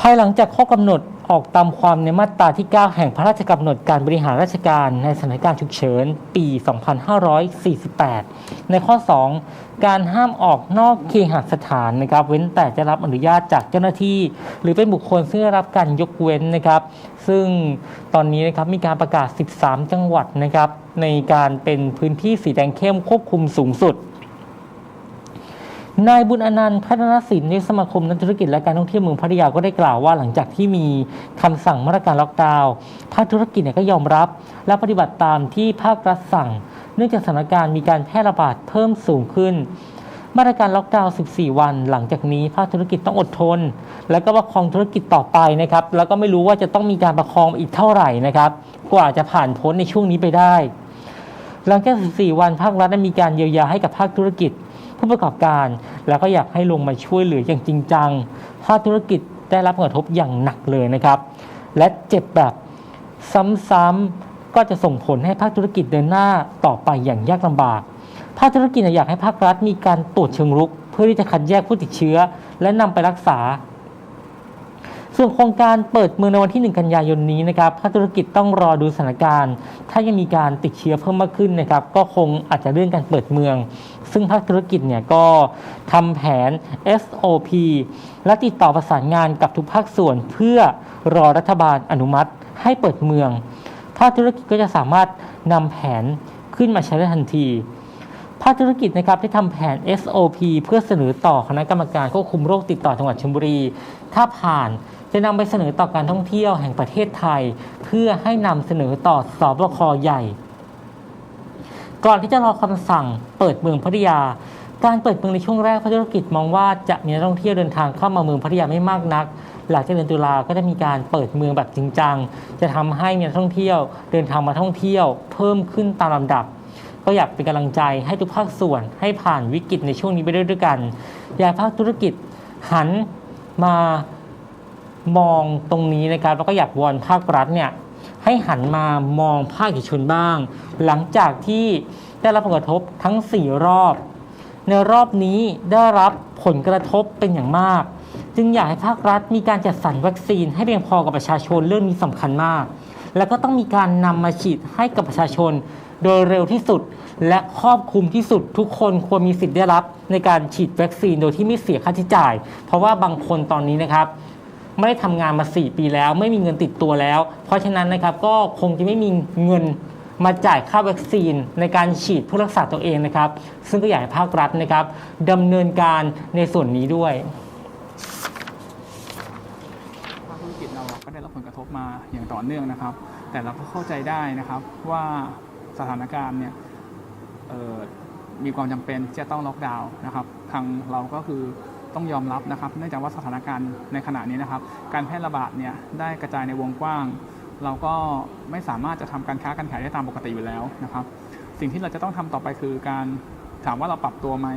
ภายหลังจากข้อกำหนดออกตามความในมาตราที่ 9 แห่งพระราชกำหนดการบริหารราชการในสถานการณ์ฉุกเฉิน ปี 2548 ในข้อ 2 การห้ามออกนอกเคหสถานนะครับเว้นแต่จะรับอนุญาตจากเจ้าหน้าที่ หรือเป็นบุคคลซึ่งได้รับการยกเว้นนะครับ ซึ่งตอนนี้นะครับมีการประกาศ 13 จังหวัดนะครับในการเป็นพื้นที่สีแดงเข้มควบคุมสูงสุด นายบุญอนันต์พัฒนศิลป์นายกสมาคมนักธุรกิจและการท่องเที่ยวเมืองพัทยาก็ได้กล่าวว่าหลังจากที่มีคำสั่งมาตรการล็อกดาวน์ภาคธุรกิจเนี่ยก็ยอมรับ และปฏิบัติตามที่ภาครัฐสั่ง เนื่องจากสถานการณ์มีการแพร่ระบาดเพิ่มสูงขึ้น มาตรการล็อกดาวน์ 14 วัน หลังจากนี้ภาคธุรกิจต้องอดทน แล้วก็ประคองธุรกิจต่อไปนะครับ แล้วก็ไม่รู้ว่าจะต้องมีการประคองอีกเท่าไหร่นะครับ กว่าจะผ่านพ้นในช่วงนี้ไปได้ หลังจาก 14 วันภาครัฐได้มีการเยียวยาให้กับภาคธุรกิจ ผู้ประกอบการ แล้วก็อยากให้ลงมาช่วยเหลืออย่างจริงจังภาคธุรกิจได้รับผลกระทบอย่างหนักเลยนะครับ และเจ็บแบบซ้ำๆก็จะส่งผลให้ภาคธุรกิจเดินหน้าต่อไปอย่างยากลำบาก ภาคธุรกิจอยากให้ภาครัฐมีการตรวจเชิงรุก เพื่อที่จะคัดแยกผู้ติดเชื้อ และนำไปรักษา ส่วนโครงการเปิดเมืองในวันที่ 1 กันยายนนี้นะครับ ภาคธุรกิจต้องรอดูสถานการณ์ ถ้ายังมีการติดเชื้อเพิ่มมากขึ้นนะครับ ก็คงอาจจะเลื่อนการเปิดเมือง ซึ่งภาคธุรกิจเนี่ยก็ทำแผน SOP และติดต่อประสานงานกับทุกภาคส่วน เพื่อรอรัฐบาลอนุมัติให้เปิดเมือง ภาคธุรกิจก็จะสามารถนำแผนขึ้นมาใช้ได้ทันที ภาคธุรกิจนะครับได้ทำแผน SOP เพื่อเสนอต่อคณะกรรมการควบคุมโรคติดต่อจังหวัดชลบุรี ถ้าผ่านจะนำไปเสนอต่อการท่องเที่ยวแห่งประเทศไทย เพื่อให้นำเสนอต่อสอบคใหญ่ ก่อนที่จะรอคำสั่งเปิดเมืองพัทยา การเปิดเมืองในช่วงแรกภาคธุรกิจมองว่าจะมีนักท่องเที่ยวเดินทางเข้ามาเมืองพัทยาไม่มากนัก หลังจากเดือนตุลาก็จะมีการเปิดเมืองแบบจริงจังจะทำให้มีนักท่องเที่ยวเดินทางมาท่องเที่ยว เพิ่มขึ้นตามลำดับ ก็อยากเป็นกำลังใจให้ทุกภาคส่วนให้ผ่านวิกฤตในช่วงนี้ไปด้วยกันอยากภาคธุรกิจหันมามองตรงนี้นะครับแล้วก็อยากวอนภาครัฐเนี่ย ให้หันมามองภาคเอกชนบ้าง หลังจากที่ได้รับผลกระทบทั้ง 4 รอบ ในรอบนี้ได้รับผลกระทบเป็นอย่างมาก จึงอยากให้ภาครัฐมีการจัดสรรวัคซีนให้เพียงพอกับประชาชนเรื่องนี้สำคัญมาก แล้วก็ต้องมีการนำมาฉีดให้กับประชาชน โดยเร็วที่สุด และครอบคลุมที่สุดทุกคนควรมีสิทธิ์ได้รับ ในการฉีดวัคซีนโดยที่ไม่เสียค่าใช้จ่าย เพราะว่าบางคนตอนนี้นะครับ ไม่ได้ทำงานมา 4 ปีแล้ว ไม่มีเงินติดตัวแล้ว เพราะฉะนั้นนะครับก็คงจะไม่มีเงินมาจ่ายค่าวัคซีนในการฉีดเพื่อรักษาตัวเองนะครับ ซึ่งก็อยากให้ภาครัฐนะครับดำเนินการในส่วนนี้ด้วยภาคธุรกิจเราก็ได้รับผลกระทบมาอย่างต่อเนื่องนะครับ แต่เราก็เข้าใจได้นะครับว่าสถานการณ์เนี่ยมีความจำเป็นที่จะต้องล็อกดาวน์นะครับ ทางเราก็คือ ต้องยอมรับนะครับ เนื่องจากว่าสถานการณ์ในขณะนี้นะครับ การแพร่ระบาดเนี่ยได้กระจายในวงกว้าง เราก็ไม่สามารถจะทำการค้าการขายได้ตามปกติอยู่แล้วนะครับ สิ่งที่เราจะต้องทำต่อไปคือการถามว่าเราปรับตัวไหม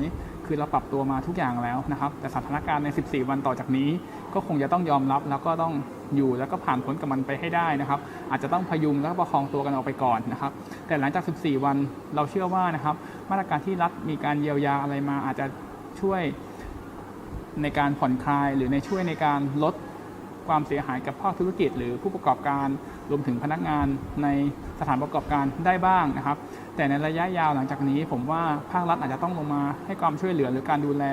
คือเราปรับตัวมาทุกอย่างแล้วนะครับ แต่สถานการณ์ใน 14 วันต่อจากนี้ ก็คงจะต้องยอมรับแล้วก็ต้องอยู่แล้วก็ผ่านพ้นกับมันไปให้ได้นะครับ อาจจะต้องพยุงแล้วก็ประคองตัวกันออกไปก่อนนะครับ แต่หลังจาก 14 วันเราเชื่อว่านะครับ มาตรการที่รัฐมีการเยียวยาอะไรมาอาจจะช่วย ในการผ่อนคลาย หรือในช่วยในการลดความเสียหายกับภาคธุรกิจ หรือผู้ประกอบการรวมถึงพนักงานในสถานประกอบการได้บ้างนะครับ แต่ในระยะยาวหลังจากนี้ ผมว่าภาครัฐอาจจะต้องลงมาให้ความช่วยเหลือหรือการดูแล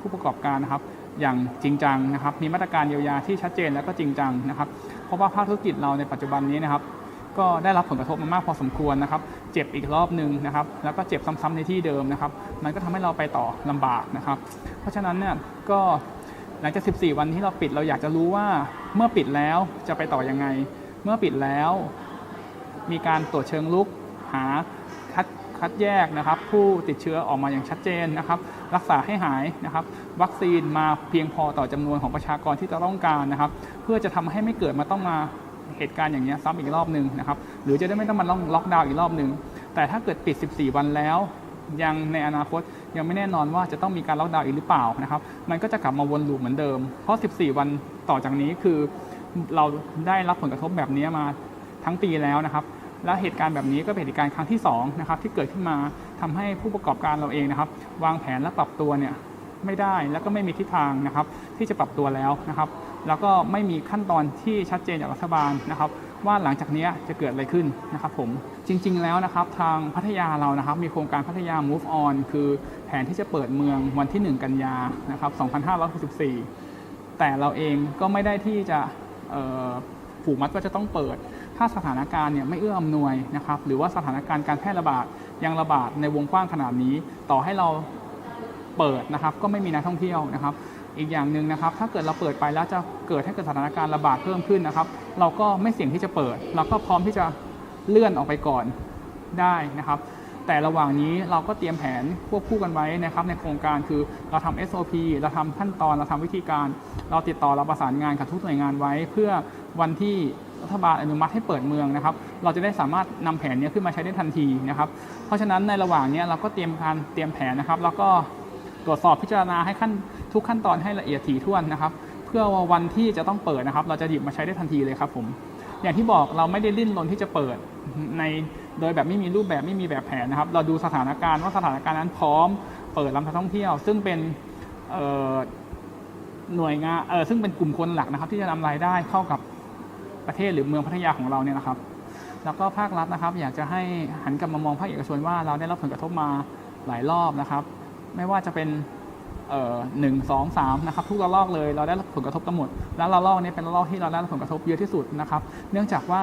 ผู้ประกอบการนะครับ อย่างจริงจังนะครับ มีมาตรการเยียวยาที่ชัดเจนและก็จริงจังนะครับ เพราะว่าภาคธุรกิจเราในปัจจุบันนี้นะครับ ก็ได้รับผลกระทบมามากพอสมควรนะครับ เจ็บอีกรอบหนึ่งนะครับ แล้วก็เจ็บซ้ำๆในที่เดิมนะครับ มันก็ทำให้เราไปต่อลำบากนะครับ เพราะฉะนั้นเนี่ยก็หลังจาก 14 วันที่เราปิดเราอยากจะรู้ว่าเมื่อปิดแล้วจะไปต่อยังไง เมื่อปิดแล้ว มีการตรวจเชิงลุกหาคัดคัดแยกนะครับ ผู้ติดเชื้อออกมาอย่างชัดเจนนะครับ รักษาให้หายนะครับ วัคซีนมาเพียงพอต่อจำนวนของประชากรที่จะต้องการนะครับ เพื่อจะทำให้ไม่เกิดมาต้องมา เหตุการณ์อย่างนี้ยซ้ำอีกรอบหนึ่งนะครับหรือจะได้ไม่ต้องมาล็อกดาวน์อีกรอบหนึ่งแต่ถ้าเกิดปิด 14 วันแล้ว ยังในอนาคตยังไม่แน่นอนว่าจะต้องมีการล็อกดาวน์อีกหรือเปล่านะครับมันก็จะกลับมาวนลูปเหมือนเดิม เพราะ 14 วันต่อจากนี้คือเราได้รับผลกระทบแบบนี้มาทั้งปีแล้วนะครับและเหตุการณ์แบบนี้ก็เป็นเหตุการณ์ครั้งที่2นะครับที่เกิดขึ้นมาทำให้ผู้ประกอบการเราเองนะครับ วางแผนและปรับตัวเนี่ยไม่ได้แล้วก็ไม่มีทิศทางนะครับ ที่จะปรับตัวแล้วนะครับ แล้วก็ไม่มีขั้นตอนที่ชัดเจนจากรัฐบาลนะครับว่าหลังจากนี้จะเกิดอะไรขึ้นนะครับผมจริง ๆ แล้วนะครับทางพัทยาเรานะครับมีโครงการพัทยา move on คือแผนที่จะเปิดเมืองวันที่ 1 กันยานะครับ2564 แต่เราเองก็ไม่ได้ที่จะผูกมัดว่าจะต้องเปิด ถ้าสถานการณ์เนี่ยไม่เอื้ออำนวยนะครับหรือว่าสถานการณ์การแพร่ระบาดยังระบาดในวงกว้างขนาดนี้ ต่อให้เราเปิดนะครับก็ไม่มีนักท่องเที่ยวนะครับ อีกอย่างหนึ่งนะครับถ้าเกิดเราเปิดไปแล้วจะเกิดให้เกิดสถานการณ์ระบาดเพิ่มขึ้นนะครับ เราก็ไม่เสี่ยงที่จะเปิด เราก็พร้อมที่จะเลื่อนออกไปก่อนได้นะครับ แต่ระหว่างนี้เราก็เตรียมแผนควบคู่กันไว้นะครับ ในโครงการคือเราทำ SOP เราทำขั้นตอนเราทำวิธีการ เราติดต่อเราประสานงานกับทุกหน่วยงานไว้ เพื่อวันที่รัฐบาลอนุมัติให้เปิดเมืองนะครับ เราจะได้สามารถนำแผนนี้ขึ้นมาใช้ได้ทันทีนะครับ เพราะฉะนั้นในระหว่างนี้เราก็เตรียมการเตรียมแผนนะครับ แล้วก็ตรวจสอบพิจารณาให้ขั้น ทุกขั้นตอนให้ละเอียดถี่ถ้วนนะครับ เพื่อว่าวันที่จะต้องเปิดนะครับ เราจะหยิบมาใช้ได้ทันทีเลยครับผม อย่างที่บอกเราไม่ได้ดิ้นรนที่จะเปิดในโดยแบบไม่มีรูปแบบไม่มีแบบแผนนะครับ เราดูสถานการณ์ว่าสถานการณ์นั้นพร้อม เปิดรับนักท่องเที่ยว ซึ่งเป็นหน่วยงานซึ่งเป็นกลุ่มคนหลักนะครับ ที่จะนำรายได้เข้ากับประเทศหรือเมืองพัทยาของเราเนี่ยนะครับ แล้วก็ภาครัฐนะครับ อยากจะให้หันกลับมามองภาคเอกชนว่าเราได้รับผลกระทบมาหลายรอบนะครับ ไม่ว่าจะเป็น หนึ่งสองสามนะครับทุกระลอกเลยเราได้ผลกระทบกันหมด แล้วระลอกนี้เป็นระลอกที่เราได้ผลกระทบเยอะที่สุดนะครับเนื่องจากว่า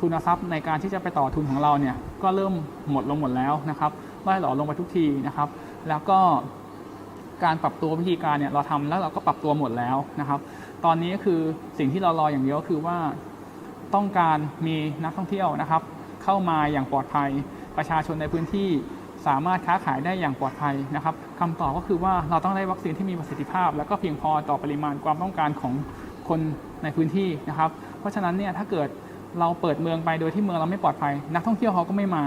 ทุนทรัพย์ในการที่จะไปต่อทุนของเราเนี่ยก็เริ่มหมดลงหมดแล้วนะครับล่อยหล่อลงไปทุกทีนะครับ แล้วก็การปรับตัววิธีการเนี่ยเราทำแล้วเราก็ปรับตัวหมดแล้วนะครับ ตอนนี้ก็คือสิ่งที่เรารออย่างเดียวคือว่าต้องการมีนักท่องเที่ยวนะครับ เข้ามาอย่างปลอดภัยประชาชนในพื้นที่ สามารถค้าขายได้อย่างปลอดภัยนะครับคำตอบก็คือว่าเราต้องได้วัคซีนที่มีประสิทธิภาพ และก็เพียงพอต่อปริมาณความต้องการของคนในพื้นที่นะครับ เพราะฉะนั้นเนี่ยถ้าเกิดเราเปิดเมืองไปโดยที่เมืองเราไม่ปลอดภัย นักท่องเที่ยวเขาก็ไม่มา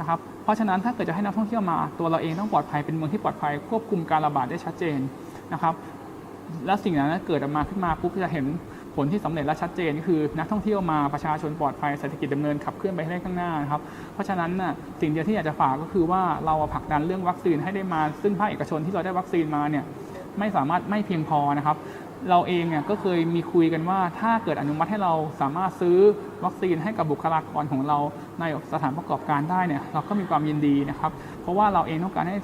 นะครับเพราะฉะนั้นถ้าเกิดจะให้นักท่องเที่ยวมา ตัวเราเองต้องปลอดภัยเป็นเมืองที่ปลอดภัยควบคุมการระบาดได้ชัดเจนนะครับ และสิ่งนั้นเกิดออกมาขึ้นมาปุ๊บจะเห็น ผลที่สำเร็จและชัดเจนก็คือ นักท่องเที่ยวมาประชาชนปลอดภัยเศรษฐกิจดำเนินขับเคลื่อนไปให้ได้ข้างหน้านะครับเพราะฉะนั้นน่ะสิ่งเดียวที่อยากจะฝากก็คือว่าเราผลักดันเรื่องวัคซีนให้ได้มา ซึ่งภาคเอกชนที่เราได้วัคซีนมาเนี่ยไม่สามารถไม่เพียงพอนะครับเราเองเนี่ยก็เคยมีคุยกันว่าถ้าเกิดอนุมัติให้เราสามารถซื้อวัคซีนให้กับบุคลากรของเราในสถานประกอบการได้เนี่ยเราก็มีความยินดีนะครับ เพราะว่าเราเองต้องการให้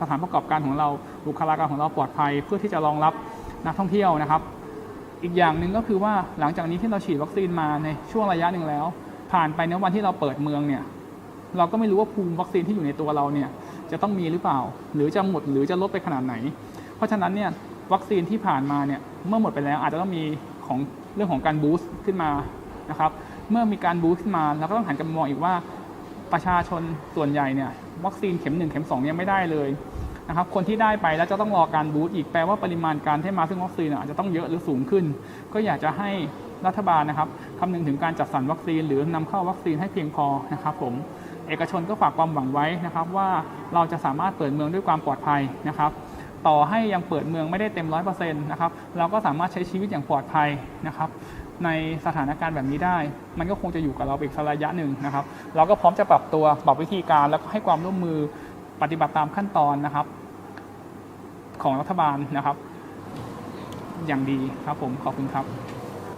สถานประกอบการของเราบุคลากรของเราปลอดภัย เพื่อที่จะรองรับนักท่องเที่ยวนะครับ อีกอย่างหนึ่งก็คือว่าหลังจากนี้ที่เราฉีดวัคซีนมาในช่วงระยะหนึ่งแล้ว ผ่านไปในวันที่เราเปิดเมืองเนี่ยเราก็ไม่รู้ว่าภูมิวัคซีนที่อยู่ในตัวเราเนี่ยจะต้องมีหรือเปล่า หรือจะหมดหรือจะลดไปขนาดไหน เพราะฉะนั้นเนี่ยวัคซีนที่ผ่านมาเนี่ยเมื่อหมดไปแล้วอาจจะต้องมีของเรื่องของการบูสต์ขึ้นมานะครับเมื่อมีการบูสต์ขึ้นมาเราก็ต้องหันกลับมามองอีกว่าประชาชนส่วนใหญ่เนี่ยวัคซีนเข็มหนึ่งเข็มสองยังไม่ได้เลย นะครับคนที่ได้ไปแล้วจะต้องรอการบูตอีกแปลว่าปริมาณการที่มาซึ่งวัคซีนอาจจะต้องเยอะหรือสูงขึ้น ก็อยากจะให้รัฐบาลนะครับคำนึงถึงการจัดสรรวัคซีน หรือนำเข้าวัคซีนให้เพียงพอนะครับผมเอกชนก็ฝากความหวังไว้นะครับว่าเราจะสามารถเปิดเมืองด้วยความปลอดภัยนะครับต่อให้ยังเปิดเมืองไม่ได้เต็มร้อยเปอร์เซ็นต์นะครับเราก็สามารถใช้ชีวิตอย่างปลอดภัยนะครับในสถานการณ์แบบนี้ได้ มันก็คงจะอยู่กับเราอีกสักระยะหนึ่งนะครับ เราก็พร้อมจะปรับตัวปรับวิธีการแล้วก็ให้ความร่วมมือปฏิบัติตามขั้นตอนนะครับ ของรัฐบาลนะครับ อย่างดีครับผมขอบคุณครับ